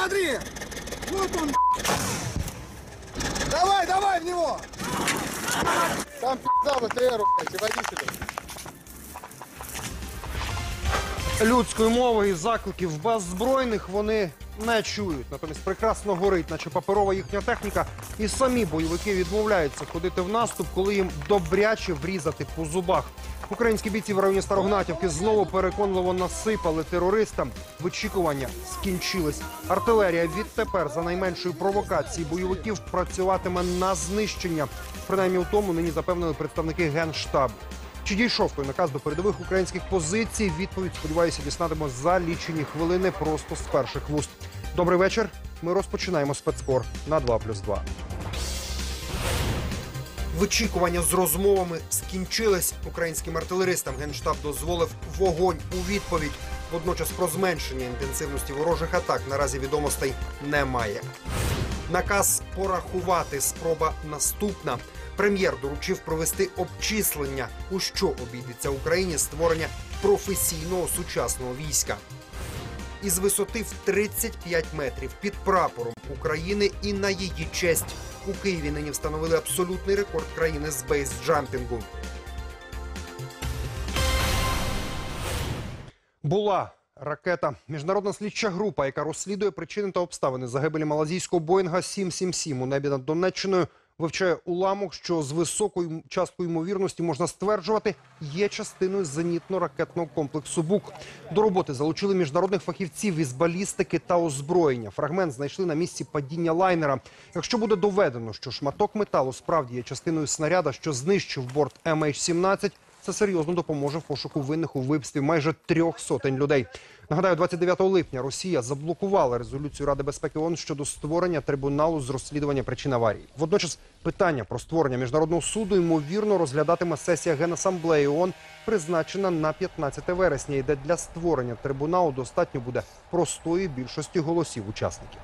Правее, правее, смотри! Вот он! Давай, давай в него! Там пизда ВТР, блядь, и водителю. Людської мови і закликів беззбройних вони не чують. Натомість прекрасно горить, наче паперова їхня техніка, і самі бойовики відмовляються ходити в наступ, коли їм добряче врізати по зубах. Українські бійці в районі Старогнатівки знову переконливо насипали терористам. Вичікування скінчились. Артилерія відтепер за найменшої провокації бойовиків працюватиме на знищення. Принаймні у тому нині запевнили представники генштабу. Чи дійшов той наказ до передових українських позицій? Відповідь, сподіваюся, дізнатимо за лічені хвилини просто з перших вуст. Добрий вечір. Ми розпочинаємо спецкор на 2 плюс 2. Вичікування з розмовами скінчились. Українським артилеристам генштаб дозволив вогонь у відповідь. Водночас про зменшення інтенсивності ворожих атак наразі відомостей немає. Наказ порахувати спроба наступна. Прем'єр доручив провести обчислення, у що обійдеться Україні створення професійного сучасного війська. Із висоти в 35 метрів під прапором України і на її честь у Києві нині встановили абсолютний рекорд країни з бейсджампінгу. Була ракета. Міжнародна слідча група, яка розслідує причини та обставини загибелі малазійського Боїнга 777 у небі над Донеччиною, вивчає уламок, що з високою часткою ймовірності можна стверджувати, є частиною зенітно-ракетного комплексу БУК. До роботи залучили міжнародних фахівців із балістики та озброєння. Фрагмент знайшли на місці падіння лайнера. Якщо буде доведено, що шматок металу справді є частиною снаряда, що знищив борт MH17, це серйозно допоможе в пошуку винних у вбивстві майже трьох сотень людей. Нагадаю, 29 липня Росія заблокувала резолюцію Ради безпеки ООН щодо створення трибуналу з розслідування причин аварії. Водночас питання про створення міжнародного суду ймовірно розглядатиме сесія Генасамблеї ООН, призначена на 15 вересня. І де для створення трибуналу достатньо буде простої більшості голосів учасників.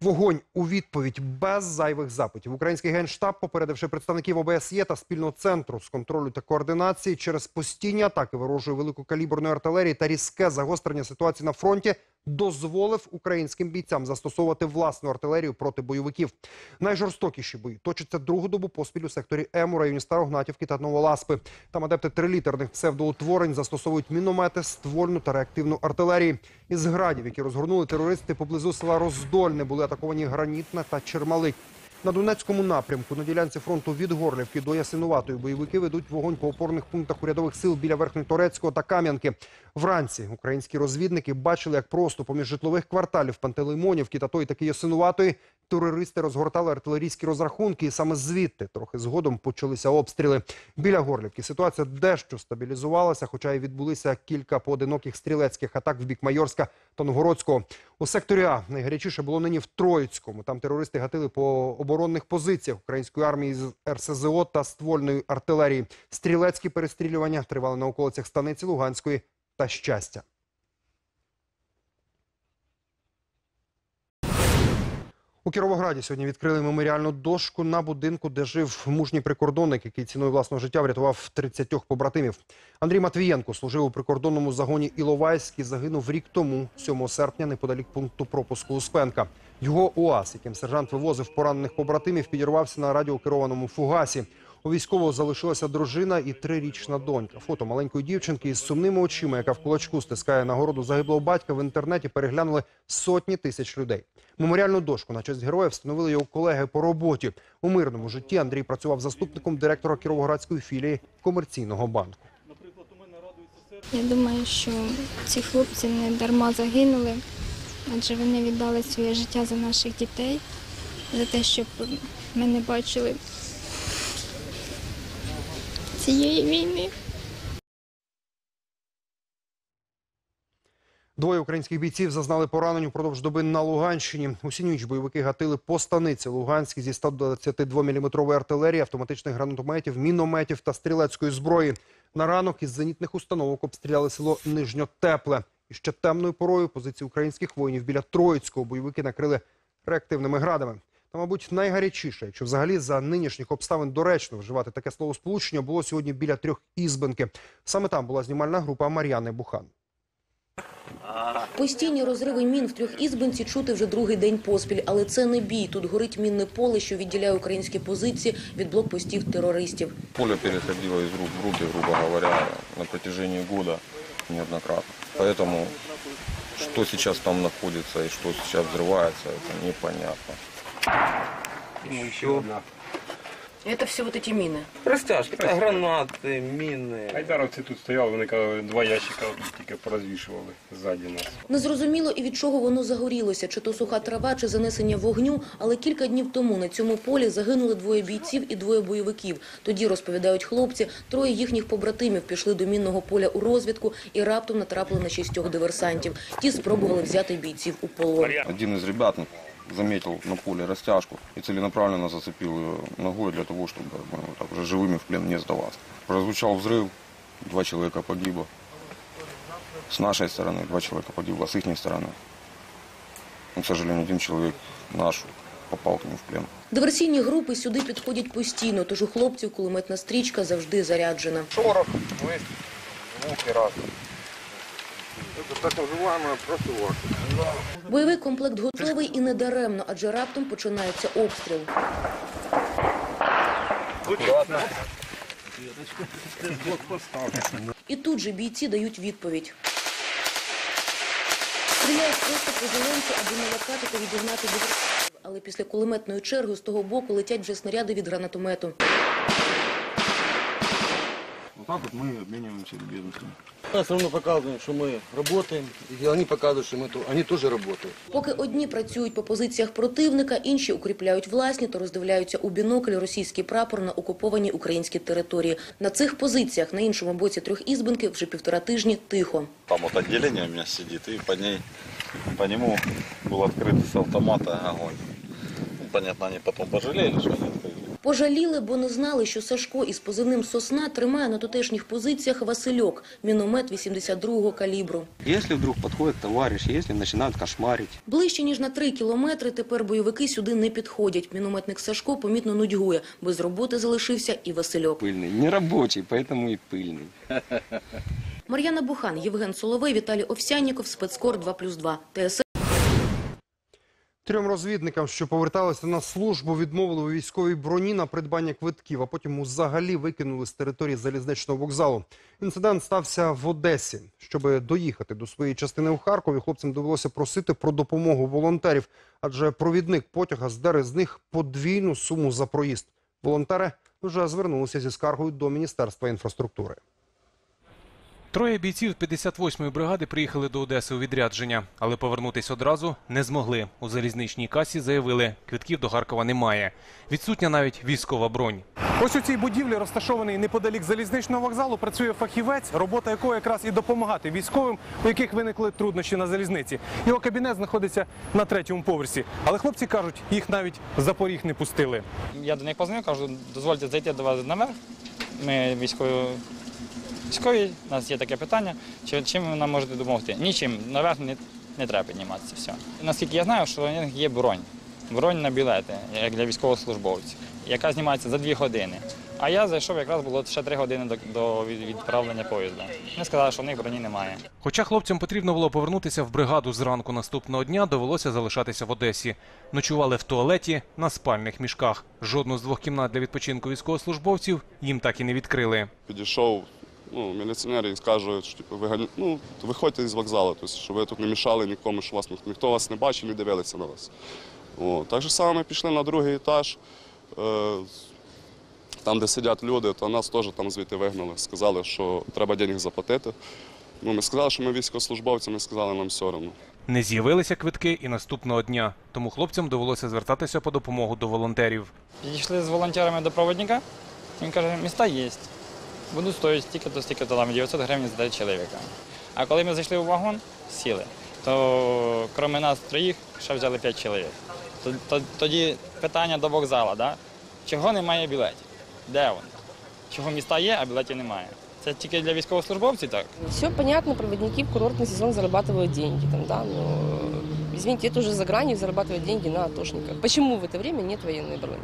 Вогонь у відповідь без зайвих запитів. Український генштаб, попередивши представників ОБСЄ та спільного центру з контролю та координації через постійні атаки ворожої великокаліберної артилерії та різке загострення ситуації на фронті, дозволив українським бійцям застосовувати власну артилерію проти бойовиків. Найжорстокіші бої точаться другу добу поспіль у секторі М у районі Старогнатівки та Новоласпи. Там адепти трилітерних псевдоутворень застосовують міномети, ствольну та реактивну артилерію. Із градів, які розгорнули терористи поблизу села Роздольне, були атаковані Гранітна та Чермалик. На Донецькому напрямку на ділянці фронту від Горлівки до Ясинуватої бойовики ведуть вогонь по опорних пунктах урядових сил біля Верхньоторецького та Кам'янки. Вранці українські розвідники бачили, як просто поміж житлових кварталів Пантелеймонівки та той таки Ясинуватої терористи розгортали артилерійські розрахунки, і саме звідти трохи згодом почалися обстріли. Біля Горлівки ситуація дещо стабілізувалася, хоча й відбулися кілька поодиноких стрілецьких атак в бік Майорська та Новгородського. У секторі А найгарячіше було нині в Троїцькому. Там терористи гатили по оборонних позиціях української армії з РСЗО та ствольної артилерії. Стрілецькі перестрілювання тривали на околицях станиці Луганської та щастя. У Кіровограді сьогодні відкрили меморіальну дошку на будинку, де жив мужній прикордонник, який ціною власного життя врятував 30 побратимів. Андрій Матвієнко служив у прикордонному загоні Іловайськ і загинув рік тому, 7 серпня, неподалік пункту пропуску Успенка. Його УАЗ, яким сержант вивозив поранених побратимів, підірвався на радіокерованому фугасі. У військового залишилася дружина і трирічна донька. Фото маленької дівчинки із сумними очима, яка в кулачку стискає нагороду загиблого батька, в інтернеті переглянули сотні тисяч людей. Меморіальну дошку на честь героя встановили його колеги по роботі. У мирному житті Андрій працював заступником директора Кіровоградської філії комерційного банку. Я думаю, що ці хлопці не дарма загинули, адже вони віддали своє життя за наших дітей, за те, щоб ми не бачили цієї війни. Двоє українських бійців зазнали поранень упродовж доби на Луганщині. Усі ніч бойовики гатили по станиці Луганській зі 122-мм артилерії, автоматичних гранатометів, мінометів та стрілецької зброї. На ранок із зенітних установок обстріляли село Нижньотепле. І ще темною порою позиції українських воїнів біля Троїцького бойовики накрили реактивними градами Та, мабуть, найгарячіше, якщо взагалі за нинішніх обставин доречно вживати таке словосполучення, було сьогодні біля трьох ізбенки. Саме там була знімальна група Мар'яни Бухан. Постійні розриви мін в трьохізбинці чути вже другий день поспіль, але це не бій. Тут горить мінне поле, що відділяє українські позиції від блокпостів терористів. Поле переходило из рук в руки, грубо говоря, на протяжении года неоднократно. Поэтому что сейчас там находится и что сейчас взрывается, это непонятно. Це все вот эти міни. Розтяжки, та гранати, міни. Айдаровці тут стояли, вони казали, два ящика тут тільки порозвішували ззаді нас. Незрозуміло і від чого воно загорілося, чи то суха трава, чи занесення вогню. Але кілька днів тому на цьому полі загинули двоє бійців і двоє бойовиків. Тоді розповідають хлопці, троє їхніх побратимів пішли до мінного поля у розвідку і раптом натрапили на шістьох диверсантів. Ті спробували взяти бійців у полон. Один из ребят ну, заметил на поле растяжку и целенаправленно зацепил ее ногой для того, чтобы ну, вот так уже живыми в плен не сдаваться. Прозвучал взрыв, два человека погибло. С нашей стороны два человека погибло, с их стороны. Ну, к сожалению, один человек наш попал к ним в плен. Диверсійні групи сюди підходять постійно, тож у хлопців кулеметна стрічка завжди заряджена. Шорох, выстрел, звуки Бойовий комплект готовий і не даремно, адже раптом починається обстріл. І тут же бійці дають відповідь. Стріляють просто по зеленцю, аби налякати та відігнати диверсантів. Але після кулеметної черги з того боку летять вже снаряди від гранатомету. Вот так вот мы обмениваемся любезностями. Мы все равно показываем, что мы работаем, и они показывают, что мы, то- они тоже работают. Поки одні працюють по позиціях противника, інші укріпляють власні та роздивляються у бінокль російський прапор на окупованій українській території. На цих позиціях на іншому боці трьохізбинки вже півтора тижні тихо. Там вот отделение у меня сидит, и по ней, по нему был открыт с автомата огонь. Ну, Понятно, они потом пожалели, что они открыли. Пожаліли, бо не знали, що Сашко із позивним «Сосна» тримає на тутешніх позиціях «Васильок» – міномет 82-го калібру. Если вдруг подходит товарищ, если начинают кошмарить, Ближче, ніж на три кілометри, тепер бойовики сюди не підходять. Мінометник Сашко помітно нудьгує. Без роботи залишився і Васильок. пыльный, не рабочий, поэтому и пыльный. Мар'яна Бухан, Євген Соловей, Віталій Овсянніков, спецкор 2+,2. ТСН Трьом розвідникам, що поверталися на службу, відмовили у військовій броні на придбання квитків, а потім взагалі викинули з території залізничного вокзалу. Інцидент стався в Одесі. Щоб доїхати до своєї частини у Харкові, хлопцям довелося просити про допомогу волонтерів, адже провідник потяга здер з них подвійну суму за проїзд. Волонтери вже звернулися зі скаргою до Міністерства інфраструктури. Троє бійців 58-ї бригади приїхали до Одеси у відрядження, але повернутись одразу не змогли. У залізничній касі заявили, квитків до Харкова немає. Відсутня навіть військова бронь. Ось у цій будівлі, розташованій неподалік залізничного вокзалу, працює фахівець, робота якого якраз і допомагати військовим, у яких виникли труднощі на залізниці. Його кабінет знаходиться на третьому поверсі. Але хлопці кажуть, їх навіть за поріг не пустили. Я до них позвонив, кажу, дозвольте зайти до вас наверх. Ми військові, військові, у нас є таке питання, чи, чим ви нам можете допомогти? Нічим, наверх не, не треба підніматися. Все. Наскільки я знаю, що у них є бронь. Бронь на білети, як для військовослужбовців, яка знімається за дві години. А я зайшов, якраз було ще три години до, відправлення поїзду. Вони сказали, що в них броні немає. Хоча хлопцям потрібно було повернутися в бригаду зранку наступного дня, довелося залишатися в Одесі. Ночували в туалеті на спальних мішках. Жодну з двох кімнат для відпочинку військовослужбовців їм так і не відкрили. Підійшов ну, міліціонер і каже, що типу, вигані... ну, виходьте із вокзалу, тобто, щоб ви тут не мішали нікому, що вас ніхто, ніхто вас не бачив, не дивилися на вас. О, так же само ми пішли на другий етаж. Е, там, де сидять люди, то нас теж там звідти вигнали. Сказали, що треба денег заплатити. Ну, ми сказали, що ми військовослужбовці, ми сказали, нам все одно. Не з'явилися квитки і наступного дня. Тому хлопцям довелося звертатися по допомогу до волонтерів. Підійшли з волонтерами до проводника. Він каже, міста є. Будуть стоїть стільки-то, стільки-то там 900 гривень за чоловіка. А коли ми зайшли у вагон, сіли, то крім нас троїх, ще взяли 5 чоловік. То- то- Тоді питання до вокзалу, да? чого немає білетів? Де вони? Чого міста є, а білетів немає? Це тільки для військовослужбовців так? Все понятно, проводники в курортный сезон зарабатывают деньги, там, да, но, э, извините, это уже за гранью зарабатывать деньги на атошниках. Почему в это время нет военной брони?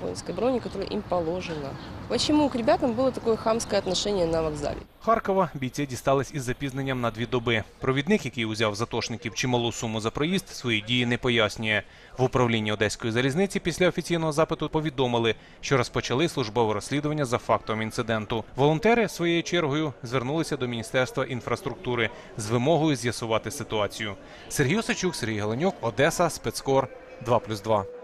Воинской брони, которая им положена. Почему к ребятам было такое хамское отношение на вокзале? Харкова бійці дістались із запізненням на дві доби. Провідник, який узяв затошників чималу суму за проїзд, свої дії не пояснює. В управлінні Одеської залізниці після офіційного запиту повідомили, що розпочали службове розслідування за фактом інциденту. Волонтери своєю чергою звернулися до Міністерства інфраструктури з вимогою з'ясувати ситуацію. Сергій Осачук, Сергій Галенюк, Одеса, спецкор 2+,2.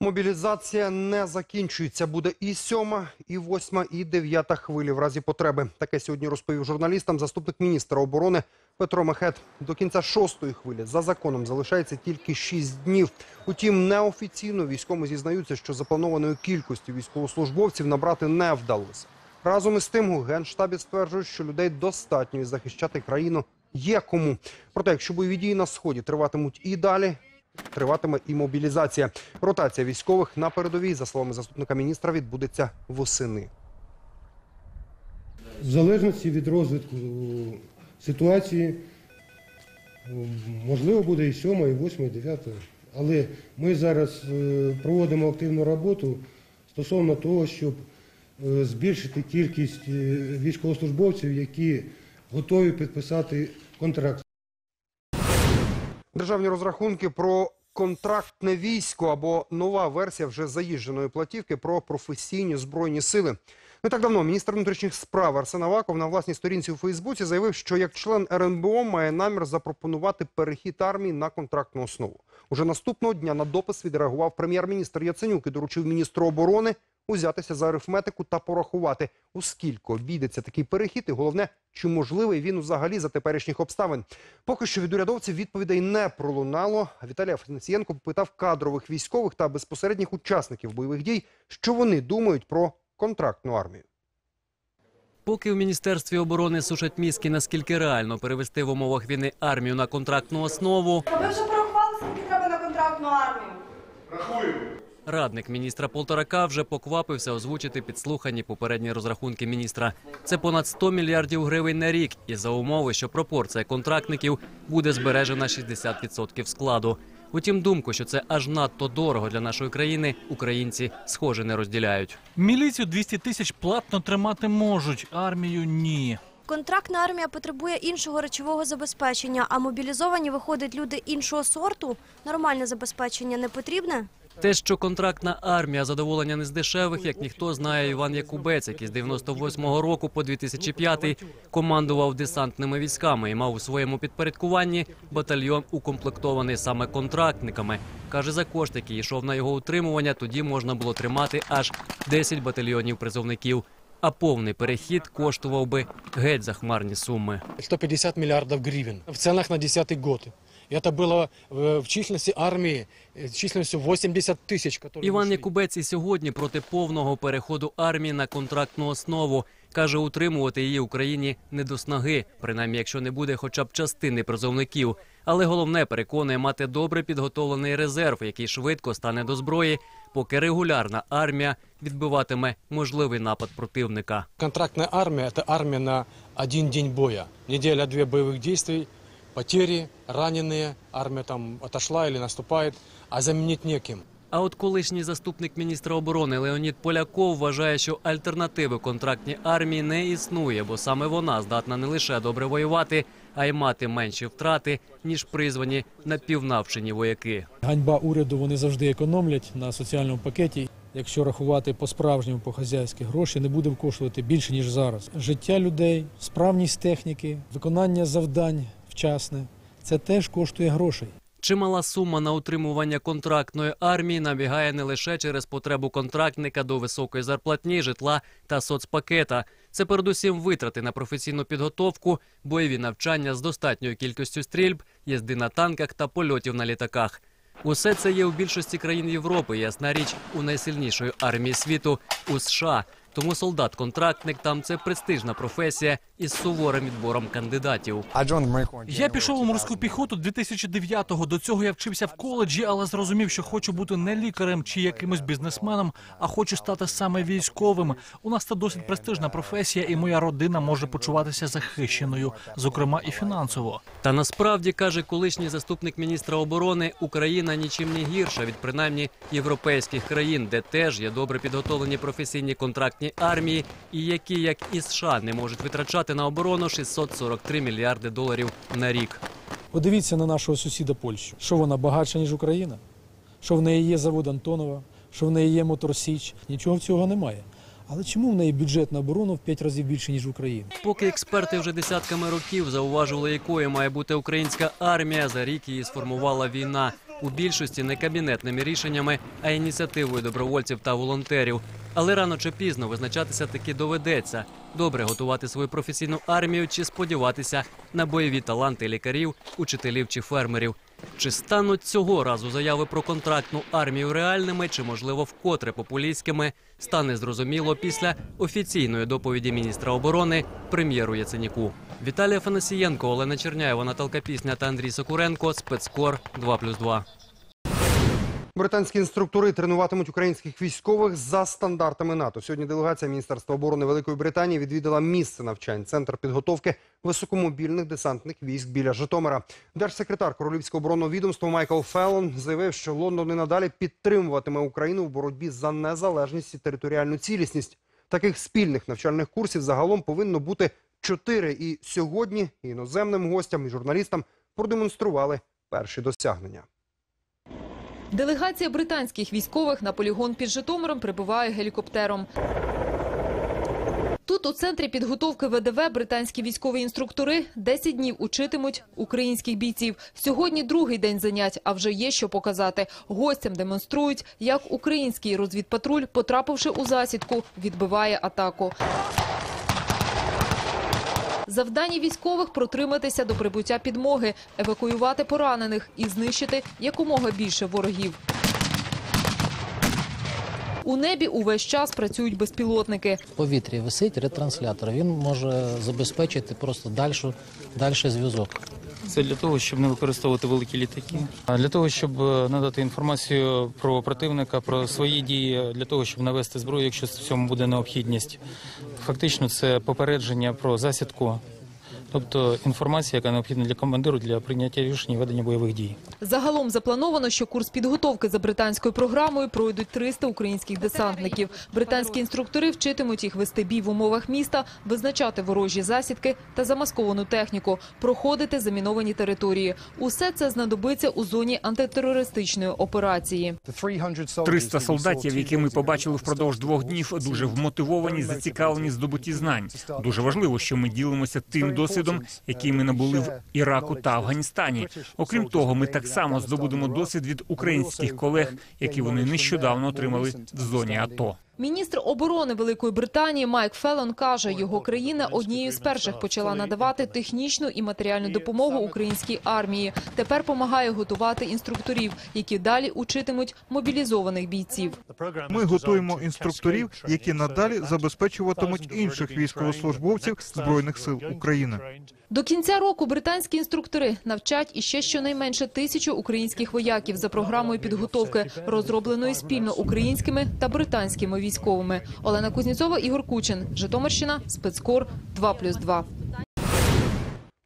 Мобілізація не закінчується. Буде і сьома, і восьма, і дев'ята хвилі в разі потреби. Таке сьогодні розповів журналістам заступник міністра оборони Петро Мехет. До кінця шостої хвилі за законом залишається тільки шість днів. Утім, неофіційно військові зізнаються, що запланованої кількості військовослужбовців набрати не вдалося. Разом із тим у генштабі стверджують, що людей достатньо захищати країну є кому. Проте, якщо бойові дії на сході триватимуть і далі, триватиме і мобілізація. Ротація військових на передовій, за словами заступника міністра, відбудеться восени. В залежності від розвитку ситуації, можливо, буде і сьома, і восьма, і дев'ята. Але ми зараз е, проводимо активну роботу стосовно того, щоб е, збільшити кількість е, військовослужбовців, які готові підписати контракт. Державні розрахунки про контрактне військо або нова версія вже заїждженої платівки про професійні збройні сили. Не так давно міністр внутрішніх справ Арсен Аваков на власній сторінці у Фейсбуці заявив, що як член РНБО має намір запропонувати перехід армії на контрактну основу. Уже наступного дня на допис відреагував прем'єр-міністр Яценюк і доручив міністру оборони узятися за арифметику та порахувати, у скільки обійдеться такий перехід, і головне, чи можливий він взагалі за теперішніх обставин. Поки що від урядовців відповідей не пролунало. Віталій Афанасієнко попитав кадрових військових та безпосередніх учасників бойових дій, що вони думають про контрактну армію. Поки в Міністерстві оборони сушать мізки, наскільки реально перевести в умовах війни армію на контрактну основу, Ви вже порахували, скільки треба на контрактну армію? Радник міністра Полторака вже поквапився озвучити підслухані попередні розрахунки міністра. Це понад 100 мільярдів гривень на рік, і за умови, що пропорція контрактників буде збережена 60% складу. Утім, думку, що це аж надто дорого для нашої країни, українці схоже не розділяють. Міліцію 200 тисяч платно тримати можуть, армію ні. Контрактна армія потребує іншого речового забезпечення, а мобілізовані виходять люди іншого сорту. Нормальне забезпечення не потрібне. Те, що контрактна армія задоволення не з дешевих, як ніхто знає Іван Якубець, який з 98-го року по 2005 командував десантними військами і мав у своєму підпорядкуванні батальйон укомплектований саме контрактниками. Каже, за кошти, який йшов на його утримування, тоді можна було тримати аж 10 батальйонів призовників. А повний перехід коштував би геть захмарні суми. 150 миллиардов гривен в ценах на 10 год. И Это было э, в численности армии э, численностью 80 тысяч. которые Іван ушли. Якубець і сьогодні проти повного переходу армії на контрактну основу. Каже, утримувати її Україні не до снаги, принаймні, якщо не буде хоча б частини призовників. Але головне переконує мати добре підготовлений резерв, який швидко стане до зброї, поки регулярна армія відбиватиме можливий напад противника. Контрактная армия – это армия на один день боя. Неделя-две боевых действий, потери, раненые, армия там отошла или наступает, а заменить неким. А от колишній заступник міністра оборони Леонід Поляков вважає, що альтернативи контрактній армії не існує, бо саме вона здатна не лише добре воювати, а й мати менші втрати ніж призвані напівнавчені вояки. Ганьба уряду вони завжди економлять на соціальному пакеті. Якщо рахувати по-справжньому, по-хазяйськи, гроші не буде коштувати більше, ніж зараз. Життя людей, справність техніки, виконання завдань вчасне це теж коштує грошей. Чимала сума на утримування контрактної армії набігає не лише через потребу контрактника до високої зарплатні, житла та соцпакета. Це передусім витрати на професійну підготовку, бойові навчання з достатньою кількістю стрільб, їзди на танках та польотів на літаках. Усе це є у більшості країн Європи. Ясна річ у найсильнішої армії світу у США. Тому солдат-контрактник там це престижна професія із суворим відбором кандидатів. Я пішов у морську піхоту 2009-го. До цього я вчився в коледжі, але зрозумів, що хочу бути не лікарем чи якимось бізнесменом, а хочу стати саме військовим. У нас це досить престижна професія, і моя родина може почуватися захищеною, зокрема і фінансово. Та насправді каже колишній заступник міністра оборони, Україна нічим не гірша від принаймні європейських країн, де теж є добре підготовлені професійні контрактні армії, і які, як і США, не можуть витрачати на оборону 643 мільярди доларів на рік. Подивіться на нашого сусіда Польщу. Що вона багатша, ніж Україна? Що в неї є завод Антонова, що в неї є Моторсіч. Нічого цього немає. Але чому в неї бюджет на оборону в 5 разів більше, ніж в Україні? Поки експерти вже десятками років зауважували, якою має бути українська армія, за рік її сформувала війна. У більшості не кабінетними рішеннями, а ініціативою добровольців та волонтерів. Але рано чи пізно визначатися таки доведеться. Добре готувати свою професійну армію чи сподіватися на бойові таланти лікарів, учителів чи фермерів. Чи стануть цього разу заяви про контрактну армію реальними, чи можливо вкотре популістськими, стане зрозуміло після офіційної доповіді міністра оборони прем'єру Яценюку. Віталій Афанасієнко, Олена Черняєва, Наталка Пісня та Андрій Сокуренко. Спецкор 2+,2. Британські інструктори тренуватимуть українських військових за стандартами НАТО. Сьогодні делегація Міністерства оборони Великої Британії відвідала місце навчань, центр підготовки високомобільних десантних військ біля Житомира. Держсекретар Королівського оборонного відомства Майкл Феллон заявив, що Лондон і надалі підтримуватиме Україну в боротьбі за незалежність і територіальну цілісність. Таких спільних навчальних курсів загалом повинно бути чотири. І сьогодні іноземним гостям і журналістам продемонстрували перші досягнення. Делегація британських військових на полігон під Житомиром прибуває гелікоптером. Тут у центрі підготовки ВДВ британські військові інструктори 10 днів учитимуть українських бійців. Сьогодні другий день занять, а вже є що показати. Гостям демонструють, як український розвідпатруль, потрапивши у засідку, відбиває атаку. Завдання військових протриматися до прибуття підмоги, евакуювати поранених і знищити якомога більше ворогів. У небі увесь час працюють безпілотники. В повітрі висить ретранслятор. Він може забезпечити просто дальшу, дальший зв'язок. Це для того, щоб не використовувати великі літаки, а для того, щоб е, надати інформацію про противника, про свої дії, для того, щоб навести зброю, якщо в цьому буде необхідність. Фактично, це попередження про засідку, тобто інформація, яка необхідна для командиру для прийняття рішень і ведення бойових дій. Загалом заплановано, що курс підготовки за британською програмою пройдуть 300 українських десантників. Британські інструктори вчитимуть їх вести бій в умовах міста, визначати ворожі засідки та замасковану техніку, проходити заміновані території. Усе це знадобиться у зоні антитерористичної операції. 300 солдатів, які ми побачили впродовж двох днів, дуже вмотивовані, зацікавлені здобутті знань. Дуже важливо, що ми ділимося тим досвідом, який ми набули в Іраку та Афганістані. Окрім того, ми так само здобудемо досвід від українських колег, які вони нещодавно отримали в зоні АТО. Міністр оборони Великої Британії Майк Феллон каже, його країна однією з перших почала надавати технічну і матеріальну допомогу українській армії. Тепер допомагає готувати інструкторів, які далі учитимуть мобілізованих бійців. Ми готуємо інструкторів, які надалі забезпечуватимуть інших військовослужбовців збройних сил України. До кінця року британські інструктори навчать іще щонайменше тисячу українських вояків за програмою підготовки, розробленої спільно українськими та британськими військовими. Олена Кузніцова, Ігор Кучин, Житомирщина, спецкор 2+,2.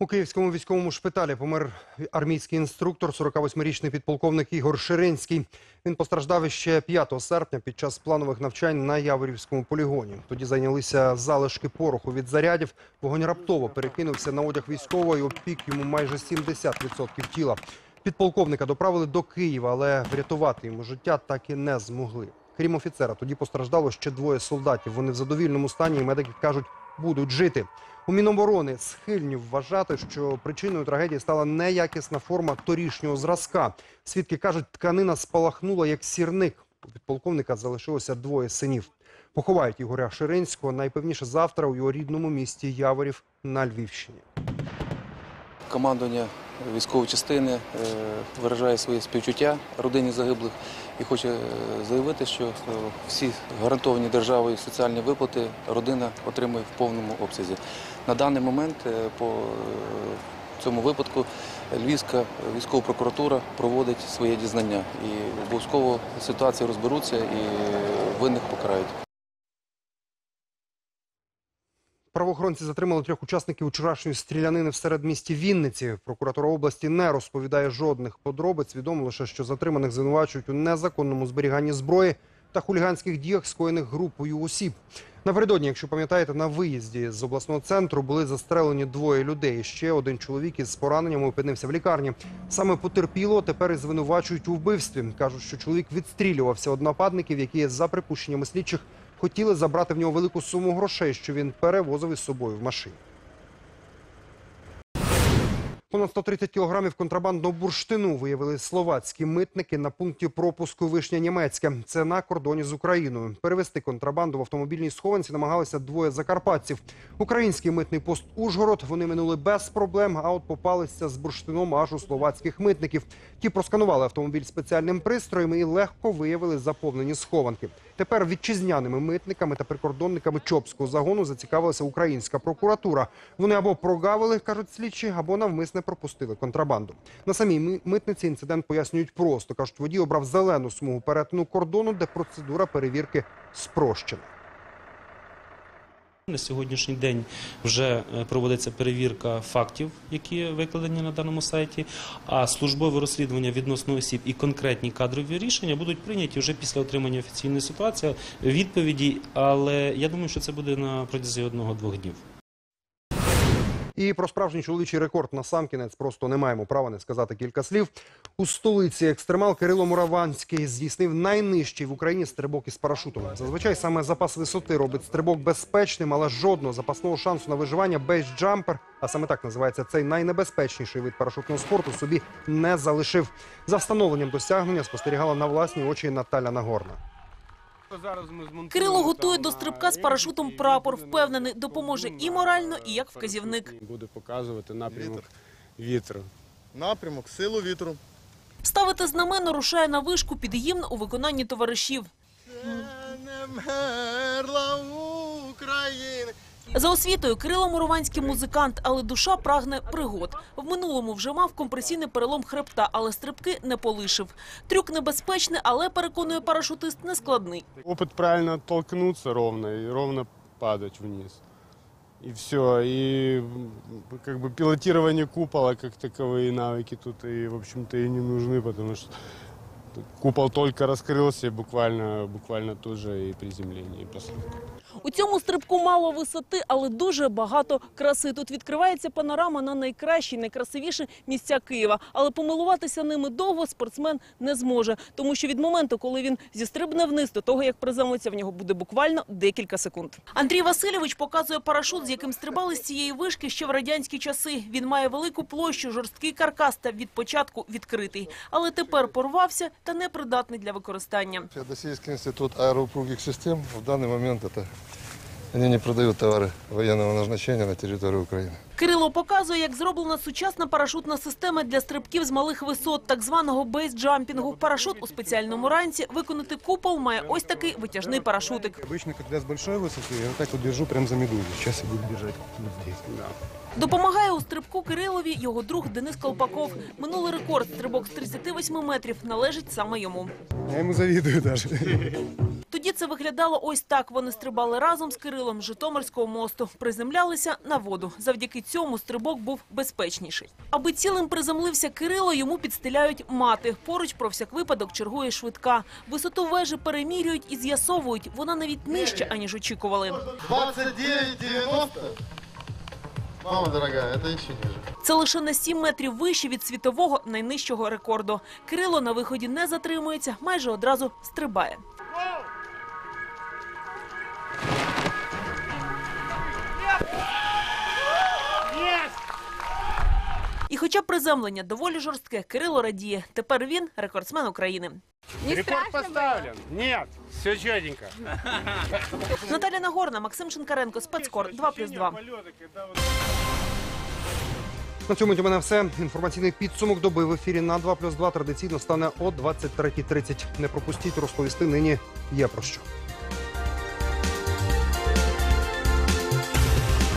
У Київському військовому шпиталі помер армійський інструктор, 48-річний підполковник Ігор Ширинський. Він постраждав ще 5 серпня під час планових навчань на Яворівському полігоні. Тоді зайнялися залишки пороху від зарядів. Вогонь раптово перекинувся на одяг військового і обпік йому майже 70% тіла. Підполковника доправили до Києва, але врятувати йому життя так і не змогли. Крім офіцера, тоді постраждало ще двоє солдатів. Вони в задовільному стані, і медики кажуть, будуть жити. У Міноборони схильні вважати, що причиною трагедії стала неякісна форма торішнього зразка. Свідки кажуть, тканина спалахнула як сірник. У підполковника залишилося двоє синів. Поховають Ігоря Ширинського найпевніше завтра у його рідному місті Яворів на Львівщині. командування військової частини е, виражає своє співчуття родині загиблих і хоче е, заявити, що е, всі гарантовані державою соціальні виплати родина отримує в повному обсязі. На даний момент е, по цьому випадку Львівська військова прокуратура проводить своє дізнання і обов'язково ситуація розберуться і винних покарають. Правоохоронці затримали трьох учасників вчорашньої стрілянини в середмісті Вінниці. Прокуратура області не розповідає жодних подробиць. Відомо лише, що затриманих звинувачують у незаконному зберіганні зброї та хуліганських діях, скоєних групою осіб. Напередодні, якщо пам'ятаєте, на виїзді з обласного центру були застрелені двоє людей. Ще один чоловік із пораненнями опинився в лікарні. Саме потерпіло тепер і звинувачують у вбивстві. кажуть, що чоловік відстрілювався від нападників, які за припущеннями слідчих хотіли забрати в нього велику суму грошей, що він перевозив із собою в машині. Понад 130 кілограмів контрабандного бурштину виявили словацькі митники на пункті пропуску Вишня Німецьке. Це на кордоні з Україною. Перевезти контрабанду в автомобільній схованці намагалися двоє закарпатців. Український митний пост Ужгород вони минули без проблем, а от попалися з бурштином аж у словацьких митників. Ті просканували автомобіль спеціальним пристроєм і легко виявили заповнені схованки. Тепер вітчизняними митниками та прикордонниками Чопського загону зацікавилася українська прокуратура. Вони або прогавили, кажуть слідчі, або навмисне пропустили контрабанду. На самій митниці інцидент пояснюють просто. кажуть, водій обрав зелену смугу перетину кордону, де процедура перевірки спрощена. На сьогоднішній день вже е, проводиться перевірка фактів, які викладені на даному сайті, а службове розслідування відносно осіб і конкретні кадрові рішення будуть прийняті вже після отримання офіційної ситуації, відповіді, але я думаю, що це буде на протязі одного-двох днів. І про справжній чоловічий рекорд на сам кінець просто не маємо права не сказати кілька слів. У столиці екстремал Кирило Мураванський здійснив найнижчий в Україні стрибок із парашутом. Зазвичай саме запас висоти робить стрибок безпечним, але жодного запасного шансу на виживання бейсджампер, а саме так називається цей найнебезпечніший вид парашутного спорту, собі не залишив. За встановленням досягнення спостерігала на власні очі Наталя Нагорна. Кирило готує до стрибка з парашутом прапор. Впевнений, допоможе і морально, і як вказівник. Буде показувати напрямок вітру. Напрямок, силу вітру. Ставити знамено рушає на вишку під гімн у виконанні товаришів. Мерла України. За освітою Кирило Мурованський музикант, але душа прагне пригод. В минулому вже мав компресійний перелом хребта, але стрибки не полишив. Трюк небезпечний, але переконує парашутист нескладний. Опыт правильно толкнуться ровно и ровно падать вниз. И все. И м, как бы пилотирование купола как таковые навыки тут и, в общем-то, и не нужны, потому что купол только раскрылся, и буквально, буквально тут же и приземление, и посадка. У цьому стрибку мало висоти, але дуже багато краси. Тут відкривається панорама на найкращі, найкрасивіші місця Києва. Але помилуватися ними довго спортсмен не зможе, тому що від моменту, коли він зістрибне вниз, до того як приземлиться, в нього буде буквально декілька секунд. Андрій Васильович показує парашут, з яким стрибали з цієї вишки ще в радянські часи. Він має велику площу, жорсткий каркас та від початку відкритий. Але тепер порвався та непридатний для використання. Феодосийский институт аэроупругих систем в данный момент это они не продают товары военного назначения на территории Украины. Кирило показує, як зроблена сучасна парашутна система для стрибків з малих висот, так званого бейсджампінгу. Парашут у спеціальному ранці. Виконати купол має ось такий витяжний парашутик. Обычно, когда с большой высоты, я вот так вот держу прям за медузу. Сейчас я буду держать вот здесь. Допомагає у стрибку Кирилові його друг Денис Колпаков. Минулий рекорд стрибок з 38 метрів належить саме йому. Я ему завидую даже. Тоді це виглядало ось так. Вони стрибали разом з Кирилом з Житомирського мосту, приземлялися на воду. Завдяки цьому стрибок був безпечніший. Аби цілим приземлився Кирило, йому підстеляють мати. Поруч про всяк випадок чергує швидка. Висоту вежі перемірюють і з'ясовують. Вона навіть нижча, аніж очікували. 29,90. Мама дорога, це ще ніже. Це лише на 7 метрів вище від світового найнижчого рекорду. Кирило на виході не затримується, майже одразу стрибає. І хоча приземлення доволі жорстке, Кирило радіє. Тепер він рекордсмен України. Рекорд поставлен? Нет, все четенько. Наталя Нагорна, Максим Шинкаренко, спецкор 2+,2. На цьому у мене все. Інформаційний підсумок доби в ефірі на 2 плюс 2 традиційно стане о 23.30. Не пропустіть розповісти нині є про що.